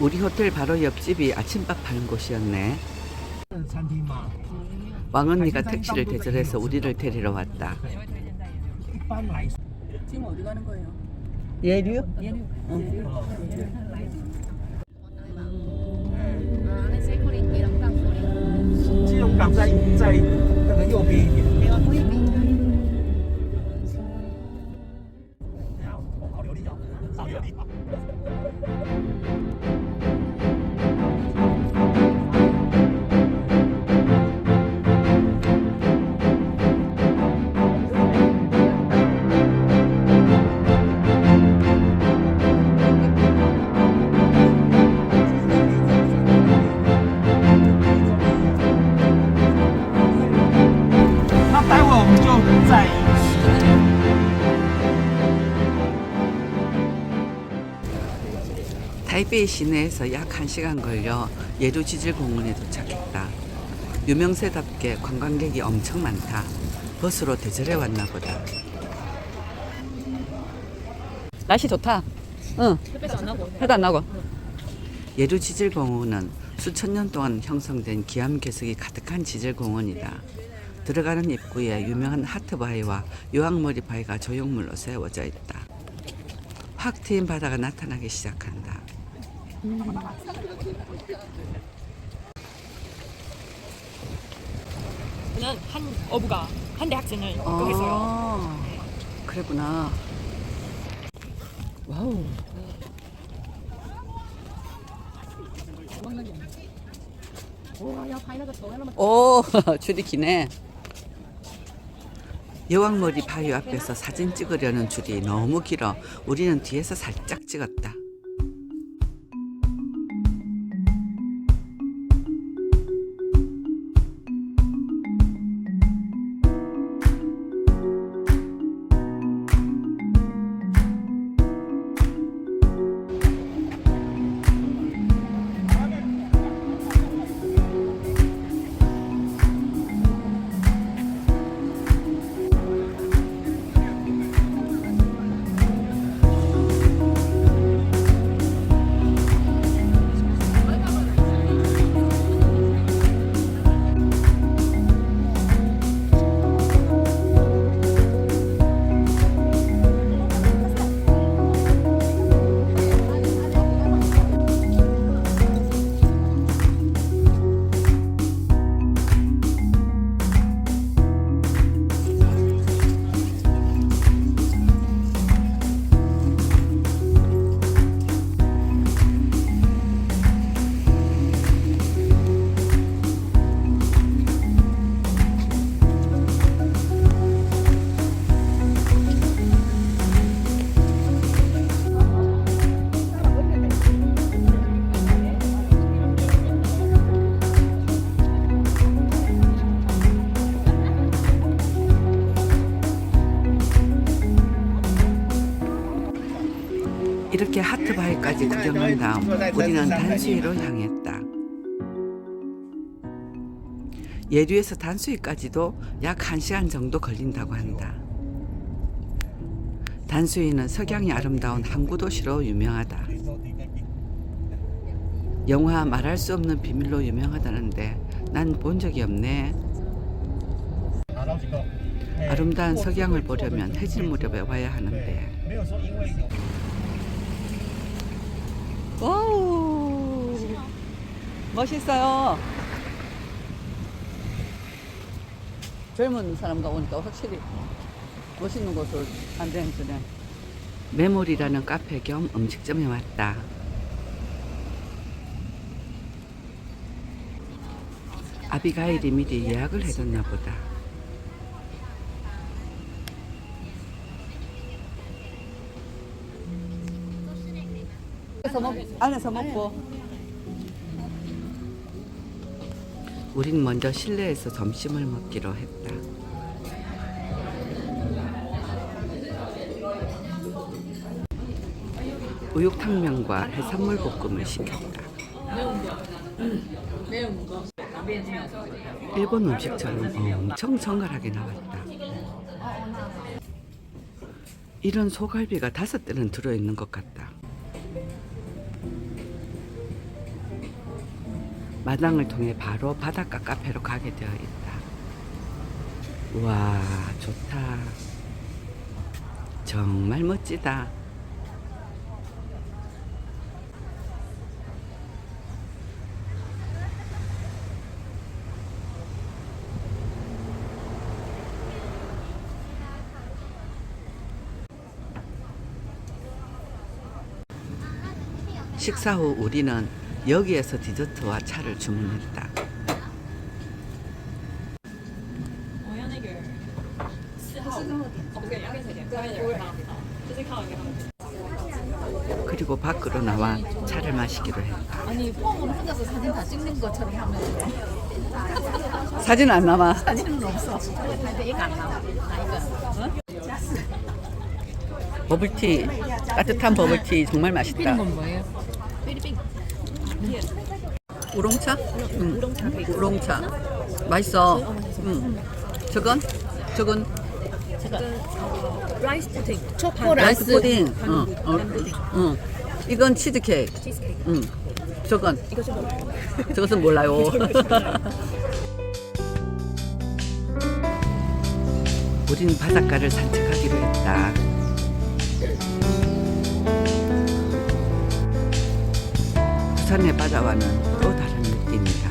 우리 호텔 바로 옆집이 아침밥 파는 곳이었네. 왕언니가 택시를 대절해서 우리를 데리러 왔다. 지금 어디 가는 거예요? 예류? 예류. 어. 아, 응. 타이베이 시내에서 약 1시간 걸려 예류 지질 공원에 도착했다. 유명세답게 관광객이 엄청 많다. 버스로 대절해 왔나 보다. 날씨 좋다. 응. 해도 안 나고. 예류 지질 공원은 수천 년 동안 형성된 기암 괴석이 가득한 지질 공원이다. 들어가는 입구에 유명한 하트 바위와 유황머리 바위가 조형물로 세워져 있다. 확 트인 바다가 나타나기 시작한다. 저는 한 어부가 한 대학생을 거기서요. 아, 그랬구나. 와우. 오, 줄이 기네. 여왕머리 바위 앞에서 사진 찍으려는 줄이 너무 길어 우리는 뒤에서 살짝 찍었다. 밭까지 구경한 다음 우리는 단수위로 향했다. 예류에서 단수위까지도 약 1시간 정도 걸린다고 한다. 단수위는 석양이 아름다운 항구도시로 유명하다. 영화 말할 수 없는 비밀로 유명하다는데 난 본 적이 없네. 아름다운 석양을 보려면 해질 무렵에 와야 하는데 와우. 멋있어요. 젊은 사람과 오니까 확실히 멋있는 곳을 안 되는 주네. 메모리라는 카페 겸 음식점에 왔다. 아비가일이 미리 예약을 해뒀나 보다. 안에서, 먹, 안에서 먹고 우린 먼저 실내에서 점심을 먹기로 했다. 우육탕면과 해산물 볶음을 시켰다. 일본 음식처럼 엄청 정갈하게 나왔다. 이런 소갈비가 다섯 대는 들어있는 것 같다. 마당을 통해 바로 바닷가 카페로 가게 되어 있다. 와, 좋다. 정말 멋지다. 식사 후 우리는 여기에서 디저트와 차를 주문했다. 그리고 밖으로 나와 차를 마시기로 했다. 아니 폰으로 혼자서 사진 다 찍는 것처럼 하면 사진 안 남아. 사진은 없어. 이거 안 남아. 버블티 따뜻한 버블티 정말 맛있다. 우롱차? 응. 우롱차. 우롱차. 맛있어. 응. 저건? 저건 라이스 푸딩. 초코 라이스 라이스. 푸딩. 응. 어. 응. 이건 치즈 케이크. 응. 저건 저것은 몰라요. 우린 바닷가를 산책하기로 했다. 부산의 바다와는 또 다른 느낌이다.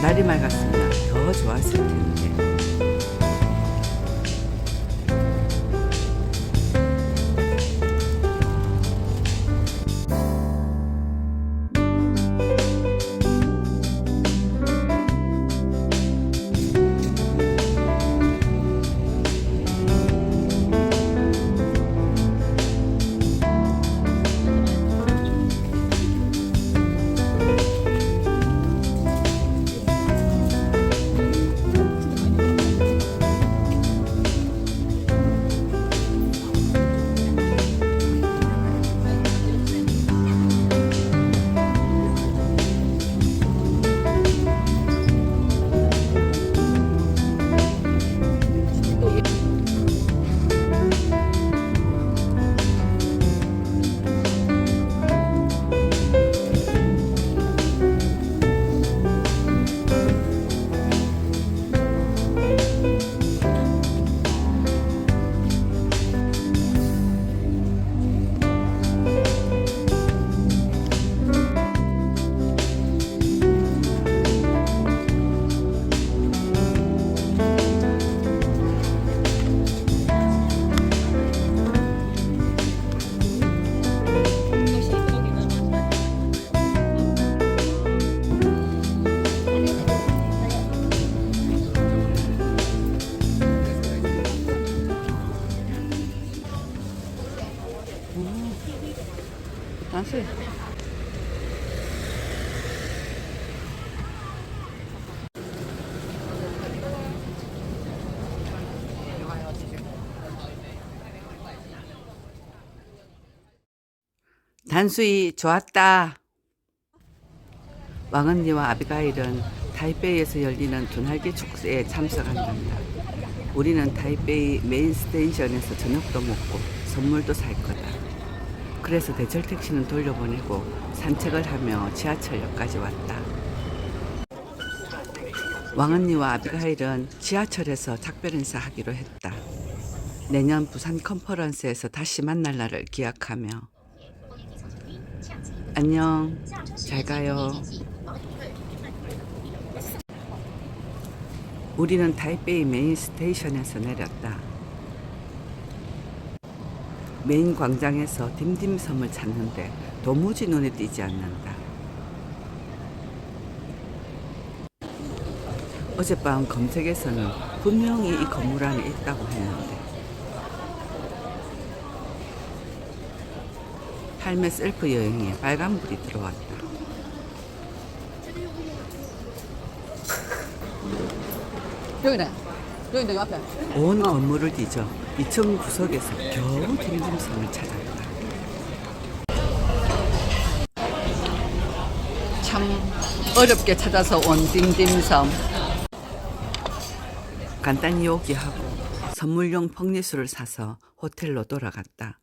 날이 맑았으면 더 좋았을 텐데. 다시. 단수이 좋았다. 왕언니와 아비가일은 타이베이에서 열리는 두날개 축제에 참석한단다. 우리는 타이베이 메인 스테이션에서 저녁도 먹고 선물도 살 거다. 그래서 대절 택시는 돌려보내고 산책을 하며 지하철역까지 왔다. 왕언니와 아비가일은 지하철에서 작별 인사하기로 했다. 내년 부산 컨퍼런스에서 다시 만날 날을 기약하며 안녕 잘 가요. 우리는 타이베이 메인 스테이션에서 내렸다. 메인 광장에서 딤딤섬을 찾는데 도무지 눈에 띄지 않는다. 어젯밤 검색에서는 분명히 이 건물 안에 있다고 했는데 할매 셀프 여행에 빨간불이 들어왔다. 여기네. 여기네 옆에. 온 건물을 뒤져 2층 구석에서 겨우 딤딤섬을 찾았다. 참 어렵게 찾아서 온 딤딤섬. 간단히 요기하고 선물용 펑리수를 사서 호텔로 돌아갔다.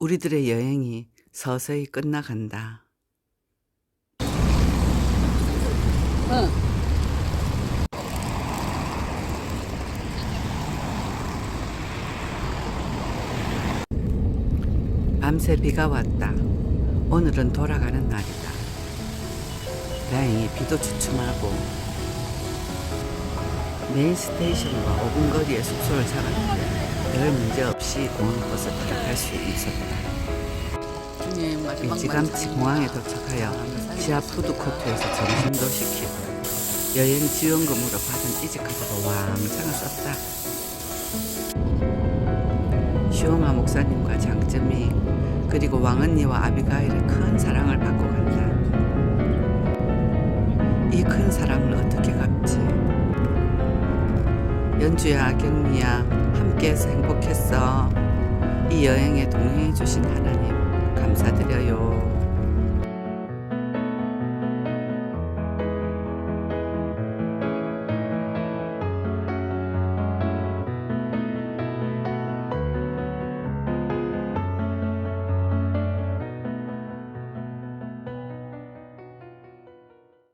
우리들의 여행이 서서히 끝나간다. 밤새 비가 왔다. 오늘은 돌아가는 날이다. 다행히 비도 주춤하고 메인 스테이션과 5분 거리의 숙소를 잡았는데 별 문제 없이 공항버스 타러 갈 수 있었다. 일찌감치 공항에 도착하여 지하 푸드코트에서 점심도 시키고 여행 지원금으로 받은 이직카드로 왕창을 썼다. 시오마 목사님과 장점이 그리고 왕언니와 아비가일의 큰 사랑을 받고 간다. 이 큰 사랑을 어떻게 갚지? 연주야, 경미야, 함께해서 행복했어. 이 여행에 동행해 주신 하나님 감사드려요.